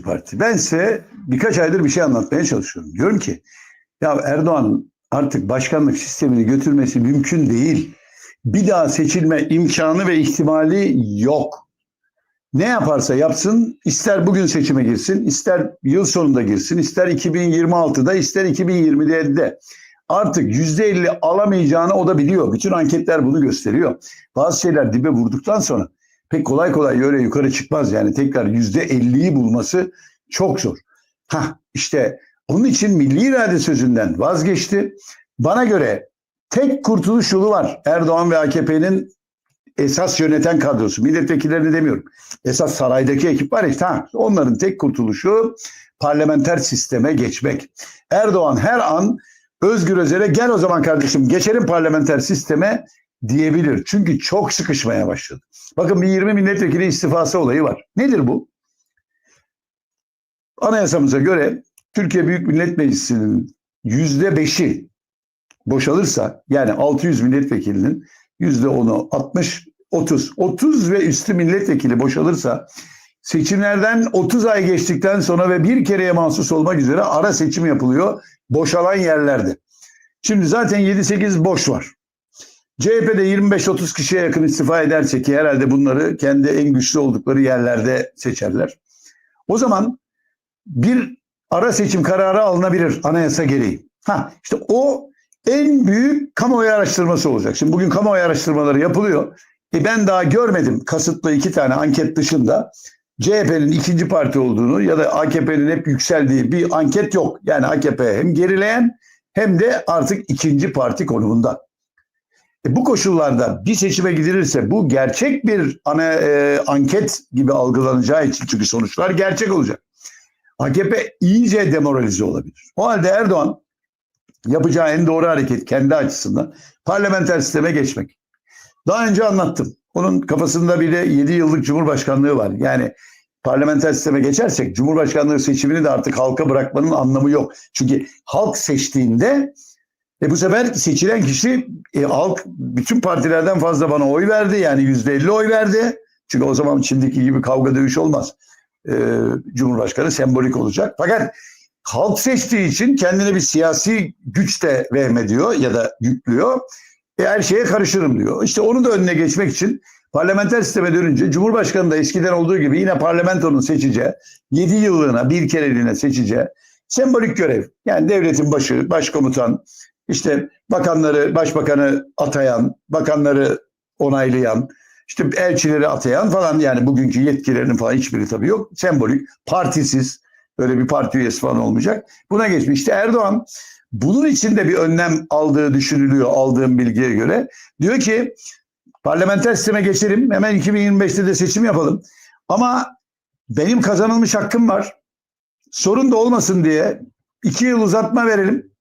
Parti. Ben size birkaç aydır bir şey anlatmaya çalışıyorum. Diyorum ki ya Erdoğan'ın artık başkanlık sistemini götürmesi mümkün değil. Bir daha seçilme imkanı ve ihtimali yok. Ne yaparsa yapsın, ister bugün seçime girsin, ister yıl sonunda girsin, ister 2026'da, ister 2027'de artık %50 alamayacağını o da biliyor. Bütün anketler bunu gösteriyor. Bazı şeyler dibe vurduktan sonra pek kolay kolay öyle yukarı çıkmaz. Yani tekrar %50'yi bulması çok zor. Ha işte onun için milli irade sözünden vazgeçti. Bana göre tek kurtuluş yolu var. Erdoğan ve AKP'nin esas yöneten kadrosu. Milletvekillerini demiyorum. Esas saraydaki ekip var işte, ha, onların tek kurtuluşu parlamenter sisteme geçmek. Erdoğan her an Özgür Özel'e gel o zaman kardeşim geçelim parlamenter sisteme diyebilir. Çünkü çok sıkışmaya başladı. Bakın bir 20 milletvekili istifası olayı var. Nedir bu? Anayasamıza göre Türkiye Büyük Millet Meclisi'nin yüzde beşi boşalırsa yani 600 milletvekilinin yüzde onu 60 30 30 ve üstü milletvekili boşalırsa seçimlerden 30 ay geçtikten sonra ve bir kereye mahsus olmak üzere ara seçim yapılıyor boşalan yerlerde. Şimdi zaten 7-8 boş var. CHP'de 25-30 kişiye yakın istifa ederse ki herhalde bunları kendi en güçlü oldukları yerlerde seçerler. O zaman bir ara seçim kararı alınabilir anayasa gereği. Ha işte o en büyük kamuoyu araştırması olacak. Şimdi bugün kamuoyu araştırmaları yapılıyor. E ben daha görmedim kasıtlı iki tane anket dışında CHP'nin ikinci parti olduğunu ya da AKP'nin hep yükseldiği bir anket yok. Yani AKP hem gerileyen hem de artık ikinci parti konumunda. E bu koşullarda bir seçime gidilirse bu gerçek bir ana e, anket gibi algılanacağı için çünkü sonuçlar gerçek olacak. AKP iyice demoralize olabilir. O halde Erdoğan yapacağı en doğru hareket kendi açısından parlamenter sisteme geçmek. Daha önce anlattım. Onun kafasında bile 7 yıllık cumhurbaşkanlığı var. Yani parlamenter sisteme geçersek cumhurbaşkanlığı seçimini de artık halka bırakmanın anlamı yok. Çünkü halk seçtiğinde e bu sefer seçilen kişi e, halk bütün partilerden fazla bana oy verdi. Yani yüzde elli oy verdi. Çünkü o zaman şimdiki gibi kavga dövüş olmaz. E, Cumhurbaşkanı sembolik olacak. Fakat halk seçtiği için kendine bir siyasi güç de vehmediyor ya da yüklüyor. E, her şeye karışırım diyor. İşte onu da önüne geçmek için parlamenter sisteme dönünce Cumhurbaşkanı da eskiden olduğu gibi yine parlamentonun seçeceği, 7 yıllığına bir kereliğine seçeceği sembolik görev. Yani devletin başı, başkomutan, işte bakanları, başbakanı atayan, bakanları onaylayan, işte elçileri atayan falan yani bugünkü yetkilerinin falan hiçbiri tabii yok. Sembolik, partisiz, böyle bir parti üyesi falan olmayacak. Buna geçmiş. İşte Erdoğan bunun için de bir önlem aldığı düşünülüyor aldığım bilgiye göre. Diyor ki parlamenter sisteme geçelim hemen 2025'te de seçim yapalım. Ama benim kazanılmış hakkım var. Sorun da olmasın diye iki yıl uzatma verelim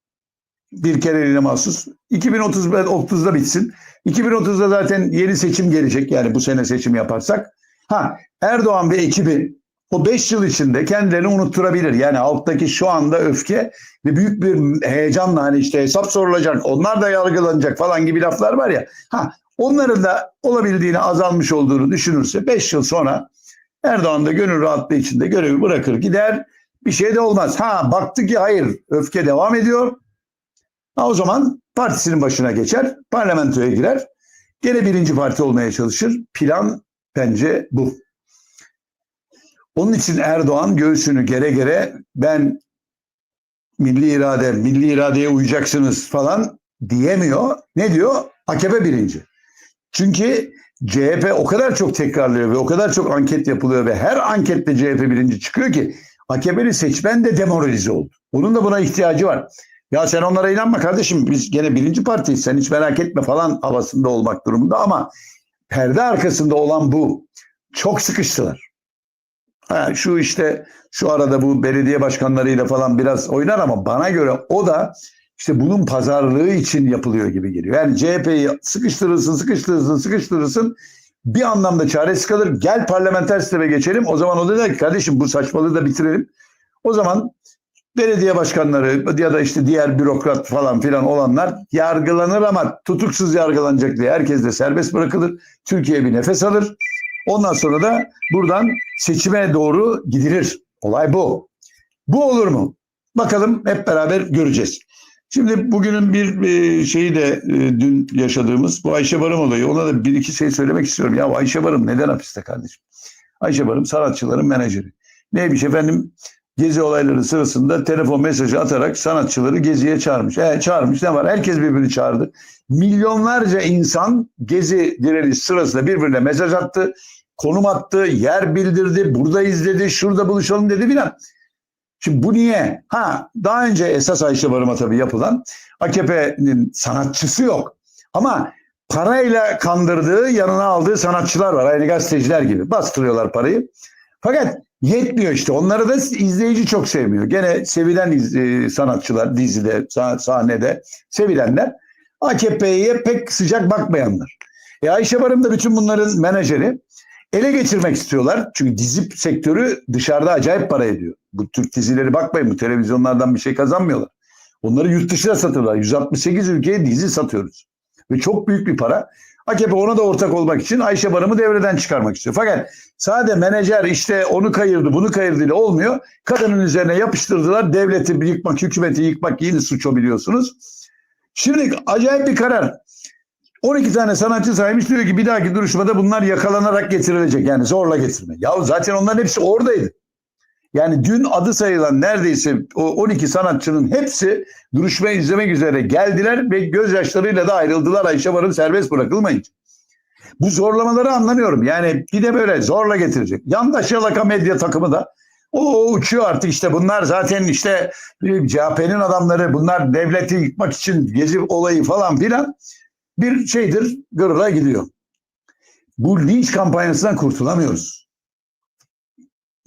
bir kereliğine mahsus. 2030'da bitsin. 2030'da zaten yeni seçim gelecek yani bu sene seçim yaparsak. Ha Erdoğan ve ekibi o 5 yıl içinde kendilerini unutturabilir. Yani alttaki şu anda öfke ve büyük bir heyecanla hani işte hesap sorulacak, onlar da yargılanacak falan gibi laflar var ya. Ha onların da olabildiğini azalmış olduğunu düşünürse 5 yıl sonra Erdoğan da gönül rahatlığı içinde görevi bırakır gider. Bir şey de olmaz. Ha baktı ki hayır öfke devam ediyor. Ha, o zaman partisinin başına geçer, parlamentoya girer. Gene birinci parti olmaya çalışır. Plan bence bu. Onun için Erdoğan göğsünü gere gere ben milli irade, milli iradeye uyacaksınız falan diyemiyor. Ne diyor? AKP birinci. Çünkü CHP o kadar çok tekrarlıyor ve o kadar çok anket yapılıyor ve her ankette CHP birinci çıkıyor ki AKP'li seçmen de demoralize oldu. Onun da buna ihtiyacı var. Ya sen onlara inanma kardeşim biz gene birinci partiyiz sen hiç merak etme falan havasında olmak durumunda ama perde arkasında olan bu. Çok sıkıştılar. Ha, şu işte şu arada bu belediye başkanlarıyla falan biraz oynar ama bana göre o da işte bunun pazarlığı için yapılıyor gibi geliyor. Yani CHP'yi sıkıştırırsın, sıkıştırırsın, sıkıştırırsın. Bir anlamda çaresiz kalır. Gel parlamenter sisteme geçelim. O zaman o da der ki kardeşim bu saçmalığı da bitirelim. O zaman belediye başkanları ya da işte diğer bürokrat falan filan olanlar yargılanır ama tutuksuz yargılanacak diye herkes de serbest bırakılır. Türkiye bir nefes alır. Ondan sonra da buradan seçime doğru gidilir. Olay bu. Bu olur mu? Bakalım hep beraber göreceğiz. Şimdi bugünün bir e, şeyi de e, dün yaşadığımız bu Ayşe Barım olayı. Ona da bir iki şey söylemek istiyorum. Ya Ayşe Barım neden hapiste kardeşim? Ayşe Barım sanatçıların menajeri. Neymiş efendim? Gezi olayları sırasında telefon mesajı atarak sanatçıları geziye çağırmış. E, çağırmış ne var? Herkes birbirini çağırdı. Milyonlarca insan gezi direniş sırasında birbirine mesaj attı. Konum attı, yer bildirdi, burada izledi, şurada buluşalım dedi filan. Şimdi bu niye? Ha daha önce esas Ayşe Barım'a tabii yapılan AKP'nin sanatçısı yok. Ama parayla kandırdığı, yanına aldığı sanatçılar var. Aynı gazeteciler gibi. Bastırıyorlar parayı. Fakat yetmiyor işte. Onları da izleyici çok sevmiyor. Gene sevilen e, sanatçılar dizide, sah- sahnede sevilenler AKP'ye pek sıcak bakmayanlar. E Ayşe Barım da bütün bunların menajeri. Ele geçirmek istiyorlar. Çünkü dizi sektörü dışarıda acayip para ediyor. Bu Türk dizileri bakmayın bu televizyonlardan bir şey kazanmıyorlar. Onları yurt dışına satıyorlar. 168 ülkeye dizi satıyoruz. Ve çok büyük bir para. AKP ona da ortak olmak için Ayşe Barım'ı devreden çıkarmak istiyor. Fakat sade menajer işte onu kayırdı bunu kayırdı ile olmuyor. Kadının üzerine yapıştırdılar. Devleti yıkmak, hükümeti yıkmak yeni suç o biliyorsunuz. Şimdi acayip bir karar. 12 tane sanatçı saymış diyor ki bir dahaki duruşmada bunlar yakalanarak getirilecek. Yani zorla getirme. Ya zaten onların hepsi oradaydı. Yani dün adı sayılan neredeyse o 12 sanatçının hepsi duruşmayı izlemek üzere geldiler ve gözyaşlarıyla da ayrıldılar Ayşe Barım serbest bırakılmayınca. Bu zorlamaları anlamıyorum. Yani bir de böyle zorla getirecek. Yandaş yalaka medya takımı da o uçuyor artık işte bunlar zaten işte e, CHP'nin adamları bunlar devleti yıkmak için gezi olayı falan filan bir şeydir gırla gidiyor. Bu linç kampanyasından kurtulamıyoruz.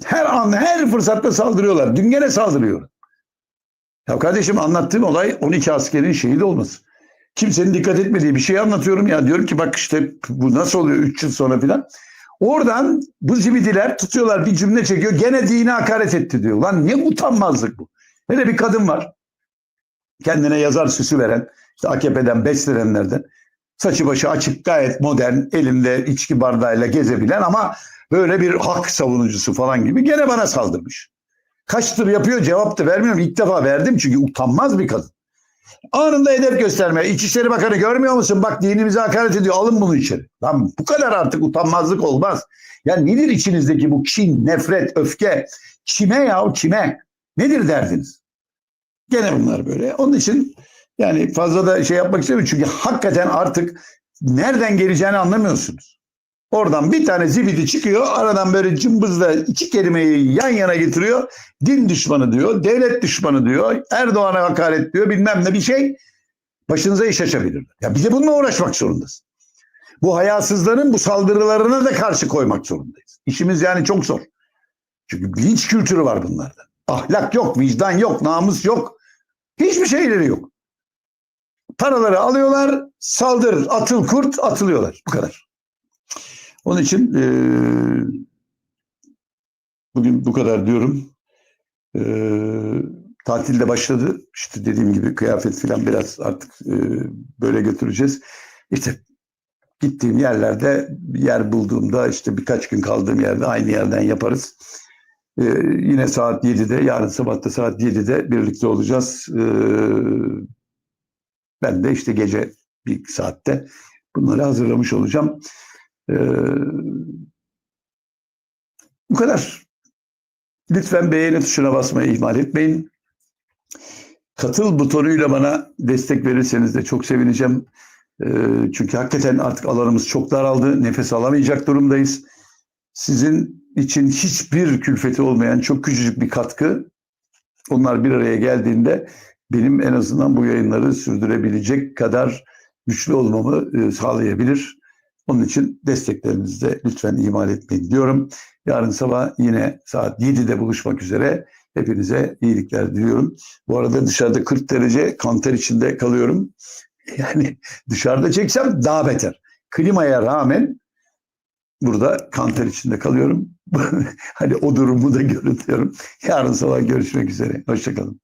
Her an her fırsatta saldırıyorlar. Dün gene saldırıyor. Ya kardeşim anlattığım olay 12 askerin şehit olması. Kimsenin dikkat etmediği bir şey anlatıyorum ya. Diyorum ki bak işte bu nasıl oluyor 3 yıl sonra filan. Oradan bu zibidiler tutuyorlar bir cümle çekiyor. Gene dine hakaret etti diyor. Lan ne utanmazlık bu. Hele bir kadın var. Kendine yazar süsü veren. işte AKP'den beslenenlerden. Saçı başı açık gayet modern. Elinde içki bardağıyla gezebilen ama böyle bir hak savunucusu falan gibi. Gene bana saldırmış. Kaçtır yapıyor cevap da vermiyorum. İlk defa verdim çünkü utanmaz bir kadın. Anında edep gösterme. İçişleri Bakanı görmüyor musun? Bak dinimize hakaret ediyor. Alın bunu içeri. Lan bu kadar artık utanmazlık olmaz. Ya nedir içinizdeki bu kin, nefret, öfke? Kime ya kime? Nedir derdiniz? Gene bunlar böyle. Onun için yani fazla da şey yapmak istemiyorum. Çünkü hakikaten artık nereden geleceğini anlamıyorsunuz. Oradan bir tane zibidi çıkıyor. Aradan böyle cımbızla iki kelimeyi yan yana getiriyor. Din düşmanı diyor. Devlet düşmanı diyor. Erdoğan'a hakaret diyor. Bilmem ne bir şey. Başınıza iş açabilirler. Ya bir de bununla uğraşmak zorundasın. Bu hayasızların bu saldırılarına da karşı koymak zorundayız. İşimiz yani çok zor. Çünkü bilinç kültürü var bunlarda. Ahlak yok, vicdan yok, namus yok. Hiçbir şeyleri yok. Paraları alıyorlar, saldır, atıl kurt, atılıyorlar. Bu kadar. Onun için e, bugün bu kadar diyorum. E, tatil başladı. İşte dediğim gibi kıyafet falan biraz artık e, böyle götüreceğiz. İşte gittiğim yerlerde yer bulduğumda işte birkaç gün kaldığım yerde aynı yerden yaparız. E, yine saat 7'de yarın sabah da saat 7'de birlikte olacağız. E, ben de işte gece bir saatte bunları hazırlamış olacağım. Ee, bu kadar. Lütfen beğeni tuşuna basmayı ihmal etmeyin. Katıl butonuyla bana destek verirseniz de çok sevineceğim. Ee, çünkü hakikaten artık alanımız çok daraldı. Nefes alamayacak durumdayız. Sizin için hiçbir külfeti olmayan çok küçücük bir katkı. Onlar bir araya geldiğinde benim en azından bu yayınları sürdürebilecek kadar güçlü olmamı e, sağlayabilir. Onun için desteklerinizi de lütfen ihmal etmeyin diyorum. Yarın sabah yine saat 7'de buluşmak üzere. Hepinize iyilikler diliyorum. Bu arada dışarıda 40 derece kanter içinde kalıyorum. Yani dışarıda çeksem daha beter. Klimaya rağmen burada kanter içinde kalıyorum. hani o durumu da görüntüyorum. Yarın sabah görüşmek üzere. Hoşçakalın.